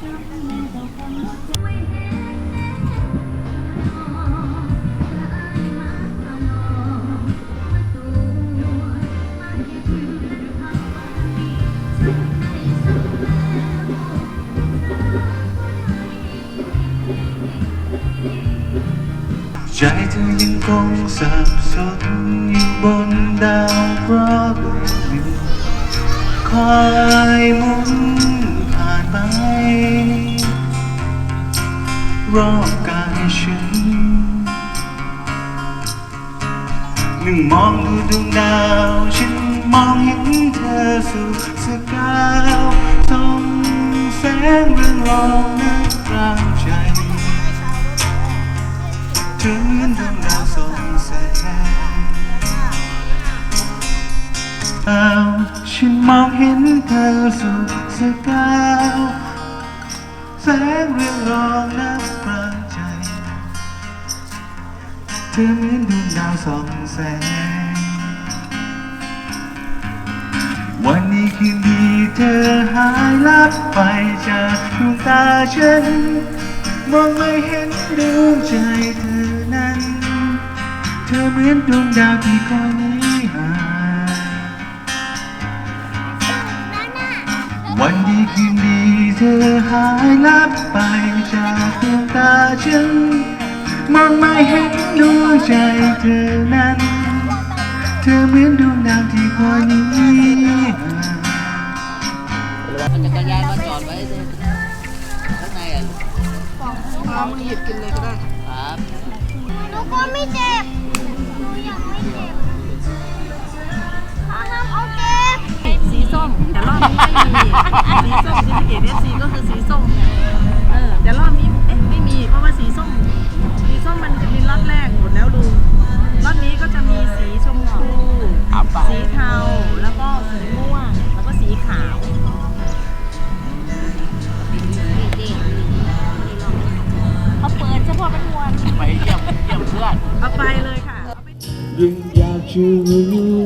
Trải through những con sàm sốt Những bóng đau quá bình Có ai muốn ฉันมองเห็นเธอสู่สกาวแสงเรืองรองนักกลางใจ เธอเหมือนดวงดาวสองแสง วันนี้คืนดีเธอหายลับไปจากดวงตาฉัน มองไม่เห็นดวงใจเธอนั้น เธอเหมือนดวงดาวที่คอยนี้ วันดีคืนดีเธอหายลับไปจากดวงตาฉัน มองไม่เห็นดวงใจเธอนั้น เธอเหมือนดวงดาวที่คอยนี้หาเอาจักรยานมาจอดไว้เลยข้างในอะลูกเอามือหยิบกินเลยก็ได้ครับหนูก็ไม่เจ็บหนูยังไม่เจ็บพ่อห้ามเอาเจ็บสีส้มแต่รอบนี้ สีส้มซิลิเกตเอซีก็คือสีส้มเออแต่รอบนี้เอ๊ะไม่มีเพราะว่าสีส้ม สีส้มมันจะมีรอบแรกหมดแล้วลุงรอบนี้ก็จะมีสีชมพูอาบสีเทาแล้วก็สีม่วงแล้วก็สีขาวเขาเปิดเฉพาะเป็นวันไปเยี่ยมเยี่ยมเพื่อน เอาไปเลยค่ะ ยังอยากจะรู้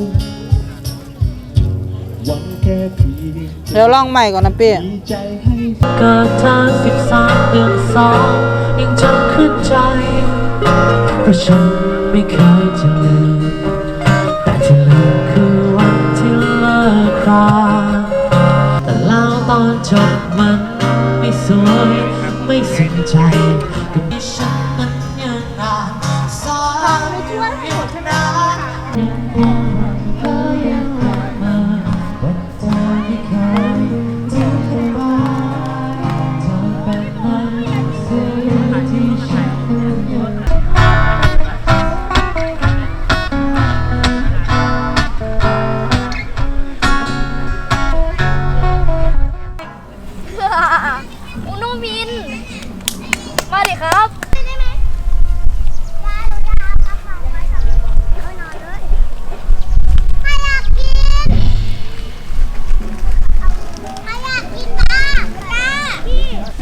เดี๋ยวลองใหม่ก่อนนะพี่เกิดทางสิบสามเดือนสองยังจำขึ้นใจเพราะฉันไม่เคยจะลืมแต่ที่ลืมคือวันที่เลิกราแต่แล้วตอนจบมันไม่สวย ไม่สนใจกับที่ฉันนั้นยังน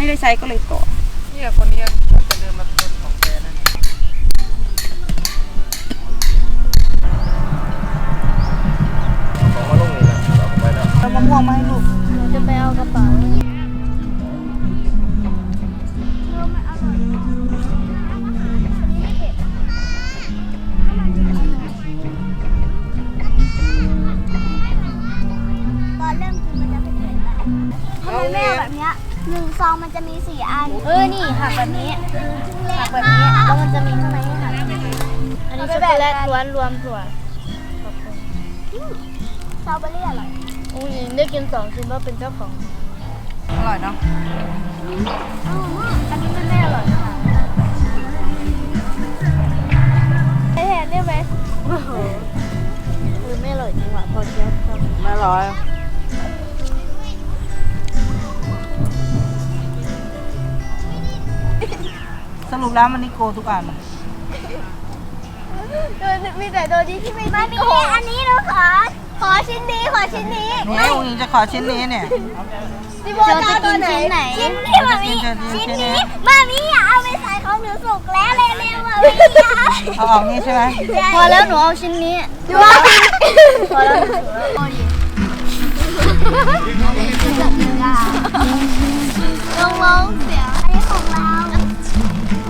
ไม่ได้ใช้ก็เลยต่อเนี่ยคนเนี้ยจะเดินมาเป็นของแกนะเอามะม่วงมาให้ลูกหนูจะไปเอากระเป๋า หนึ่งซองมันจะมีสี่อัน เออ นี่หักแบบนี้หักแบบนี้ แล้วมันจะมีข้างในให้หักอันนี้ช็อกโกแลตล้วนรวมถั่วสตรอเบอรี่อร่อยอุ้ยได้กินสองชิ้นว่าเป็นเจ้าของ อร่อยเนาะอันนี้มันไม่ รุปแล้วมันนิโกทุกอัน มีแต่ตัวนี้ที่ไม่มามีอันนี้หนูขอ ขอชิ้นนี้ขอชิ้นนี้หนูให้องค์หญิงจะขอชิ้นนี้เนี่ย พี่โบจะกินชิ้นไหนชิ้นนี้มามีชิ้ชิ้นนนี้นี้มามีอย่าเอาไปใส่ของหนูสุกแล้วเร็วๆมามีอย่าเอาออกนี่ใช่ไหมพอแล้วหนูเอาชิ้นนี้พอแล้วลองลองเสีย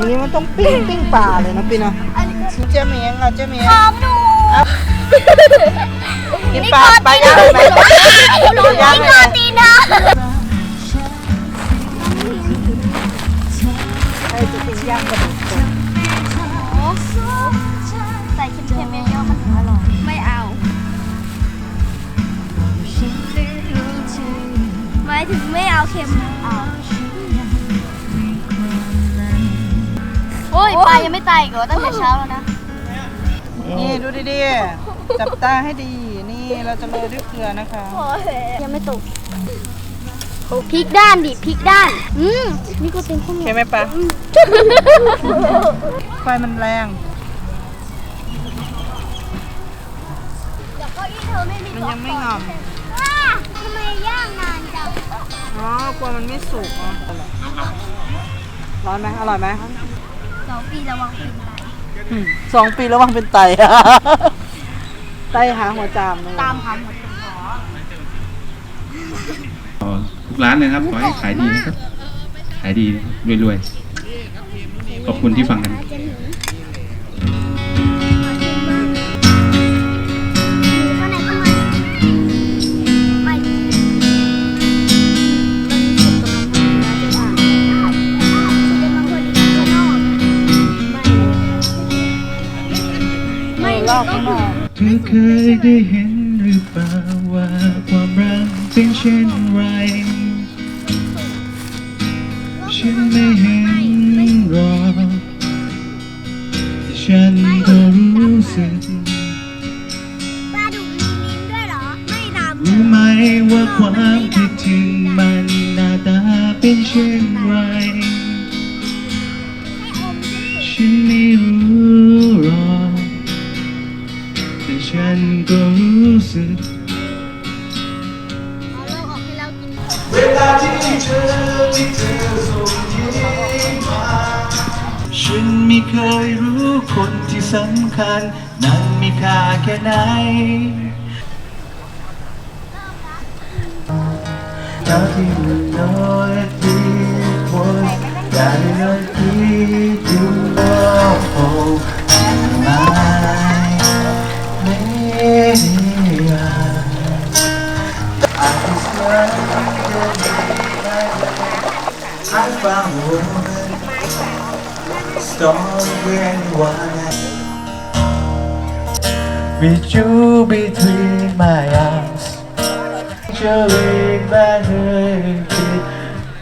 นี้มันต้องปิ้งปิ้งป่าเลยนะพี่เนาะเจ๊เมียงอะเจ๊มียงพอมดูกินปลาปลาย่างไหมปลาย่างไหมตีนะไอ้ตุ๊กย่างกระดูกใส่เค็มๆเยอะๆมันถึงอร่อย ไม่เอาไม่ถึงไม่เอาเค็มเอา โอ้ยปลายังไม่ตายอีกเหรอตั้งแต่เช้าแล้วนะ นี่ดูดีๆ จับตาให้ดี นี่เราจะโรยด้วยเกลือนะคะ ยังไม่ตกพลิกด้านดิพลิกด้าน อืมนี่ก็เป็นข้อมูลโอเคไหมปะไฟมันแรงแล้วก็อีเธอไม่มีมันยังไม่งอมว้าทำไมย่างนานจัง อ๋อกลัวมันไม่สุกอะร้อนไหมอร่อยไหม สองปีระวังปีนไปสองปีแล้ววังเป็นไต ไตหาหัวจามเลยตามหาหมดขอทุกร้านเลยครับ ขอให้ขายดีนะครับ ขายดีนะครับรวยๆ ขอบคุณที่ฟังกัน ไม่ไม่ลอกข้างนอกเธอเคยได้เห็นหรือเปล่าว่าความรักเป็นเช่นไร ฉันไม่เห็นหรอกแต่ฉันก็รู้สึกปลาดุกมีลิ้นด้วยเหรอ ไม่ดำรู้ไหมว่าความคิดถึงมันหน้าตาเป็นเช่นไร ฉันไม่รู้ เอาโลกออกให้เรากินเวลาที่เธอที่เธอส่งยิ้มมาฉันไม่เคยรู้คนที่สำคัญ นั้นมีค่าแค่ไหนเท่าที่มันน้อย woman Stronger than one With you between my arms Surely my heart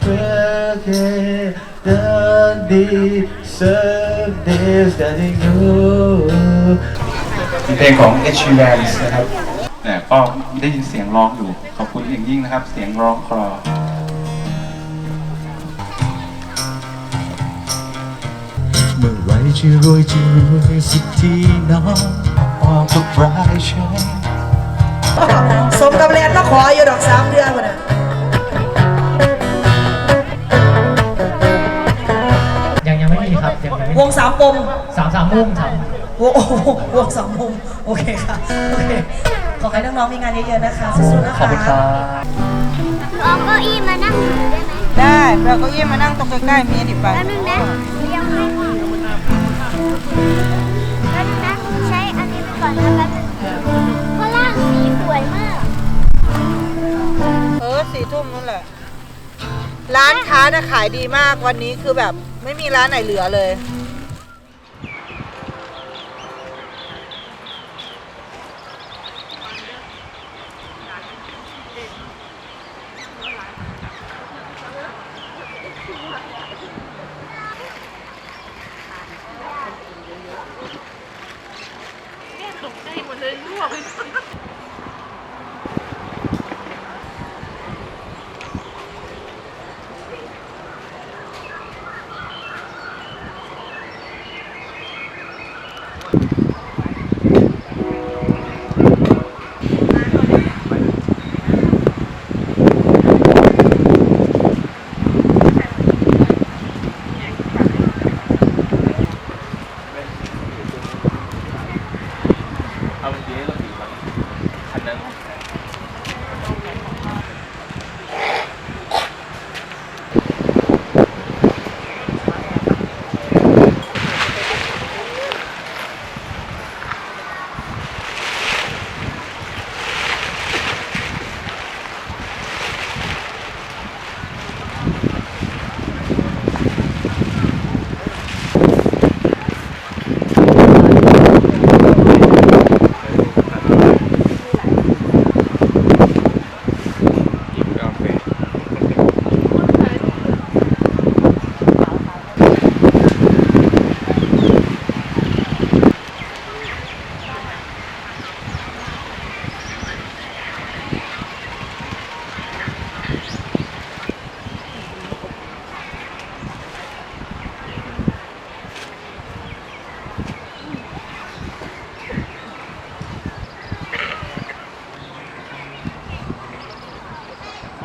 Forget Don't deserve this That you เพลงของ Ed Sheeran นะครับแต่ก็ได้ยินเสียงร้องอยู่ ขอบคุณอย่างยิ่งนะครับ เสียงร้องคลอ เมื่อไรจะรวยจะรวยสักทีน้องออกกับรายใช้สมกับแลนมาขออยู่ดอกสามเดือนคนน่ะยังยังไม่มีครับยังยังไม่วงสามปมสามสามมุ่งสามวงโอ้โหวงสามปมโอเคค่ะโอเคขอให้น้องๆมีงานเยอะๆนะคะสู้ๆนะคะ ขอบคุณครับ เอาเก้าอี้มานั่งหนูได้ไหมได้เราก็ยี่มานั่งตรงใกล้ๆมีดิไป แป๊บนึงนะเรียงให้ก่อน อนนะแป๊บนึงข้างล่างสีสวยมากเออสี่ทุ่มนั่นแหละ ร้านค้านะขายดีมากวันนี้คือแบบไม่มีร้านไหนเหลือเลย ตกใจหมดเลยรั่วไป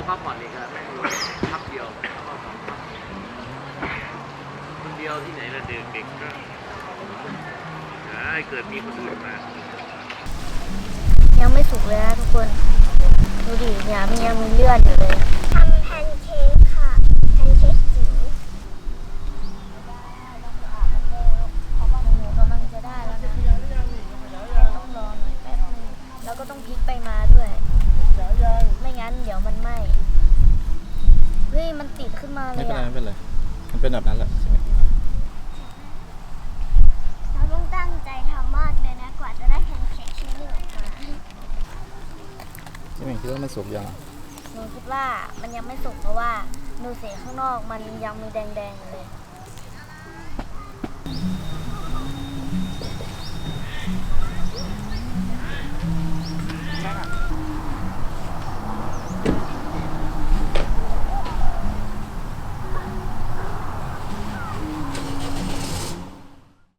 พักผ่อนเลยครับแม่พักเดียวคนเดียวที่ไหนละเด็กเด็กก็เกิดมีคนอื่นมายังไม่สุกเลยนะทุกคน ดูดิเนี่ยมีนยังมีเลือดอยู่เลยันเป็นแบบนั้นแหละใช่ไหมเราต้องตั้งใจทำมากเลยนะกว่าจะได้แพนแขกชิ้นนี้ออกมาที่หมงคิดว่ามันสุกยังหนูคิดว่ามันยังไม่สุกเพราะว่าหนูเสียข้างนอกมันยังมีแดงๆเลย Thank.